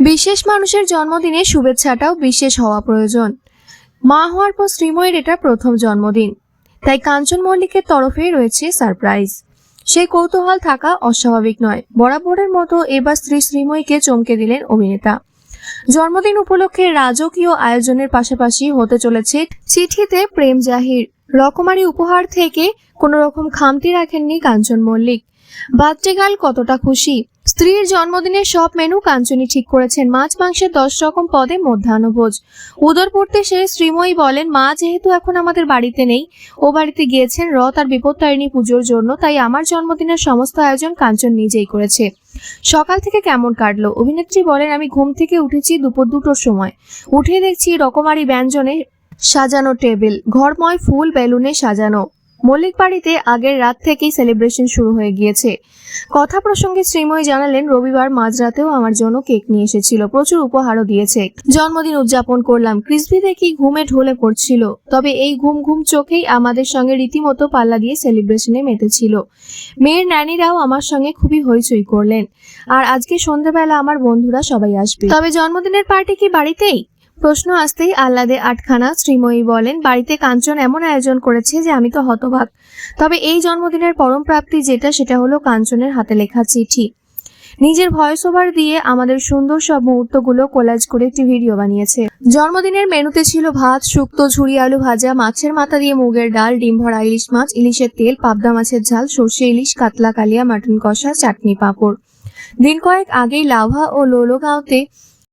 বিশেষ মানুষের জন্মদিনে শুভেচ্ছাটাও বিশেষ হওয়া প্রয়োজন। মা হওয়ার পর শ্রীময়ের এটা প্রথম জন্মদিন। তাই কাঞ্চন মল্লিকের তরফে রয়েছে সারপ্রাইজ। সেই কৌতূহল থাকা অস্বাভাবিক নয়, বরাবরের মতো এবার স্ত্রী শ্রীময়ীকে চমকে দিলেন অভিনেতা। জন্মদিন উপলক্ষে রাজকীয় আয়োজনের পাশাপাশি হতে চলেছে চিঠিতে প্রেম জাহির। রকমারি উপহার থেকে কোনো রকম খামতি রাখেননি কাঞ্চন মল্লিক। বাচ্চাগাল কতটা খুশি? স্ত্রীর জন্মদিনের সব মেনু কাঞ্চনী ঠিক করেছেন মাছ মাংসের দশ রকম পদে মধ্যাহ্নভোজ। উদর পড়তে সে শ্রীময়ী বলেন, মা যেহেতু এখন আমাদের বাড়িতে নেই, ও বাড়িতে গিয়েছেন, রথ আর বিপত্তারিণী পুজোর জন্য, তাই আমার জন্মদিনের সমস্ত আয়োজন কাঞ্চন নিজেই করেছে। সকাল থেকে কেমন কাটলো? অভিনেত্রী বলেন, আমি ঘুম থেকে উঠেছি দুপুর দুটোর সময়। উঠে দেখছি রকমারি ব্যঞ্জনে সাজানো টেবিল, ঘরময় ফুল বেলুনে সাজানো। মল্লিক বাড়িতে আগের রাত থেকেই সেলিব্রেশন শুরু হয়ে গিয়েছে। কথা প্রসঙ্গে শ্রীময় জানালেন, রবিবার মাঝরাতেও আমার জন্য কেক নিয়ে এসেছিল, প্রচুর উপহারও দিয়েছে। জন্মদিন উদযাপন করলাম ক্রিসবি দেখি ঘুমে ঢলে পড়ছিল, তবে এই ঘুম ঘুম চোখেই আমাদের সঙ্গে রীতিমতো পাল্লা দিয়ে সেলিব্রেশনে মেতেছিল। মেয়ের ন্যানিরাও আমার সঙ্গে খুবই হইচই করলেন, আর আজকে সন্ধ্যাবেলা আমার বন্ধুরা সবাই আসবে। তবে জন্মদিনের পার্টি কি বাড়িতেই? প্রশ্ন আসতেই আহ্লাদে আটখানা শ্রীময়ী বলেন, বাড়িতে কাঞ্চন এমন আয়োজন করেছে যে আমি তো হতবাক তবে এই জন্মদিনের পরম প্রাপ্তি যেটা, সেটা হলো কাঞ্চনের হাতে লেখা চিঠি। নিজের ভয়েস ওভার দিয়ে আমাদের সুন্দর সব মুহূর্তগুলো কোলাজ করে একটি ভিডিও বানিয়েছে। জন্মদিনের মেনুতে ছিল ভাত, শুক্তো ঝুড়ি আলু ভাজা, মাছের মাথা দিয়ে মুগের ডাল, ডিম ভরা ইলিশ মাছ, ইলিশের তেল, পাবদা মাছের ঝাল, সর্ষে ইলিশ, কাতলা কালিয়া, মাটন কষা, চাটনি পাঁপড়। দিন কয়েক আগেই লাভা ও লোলোগাঁওতে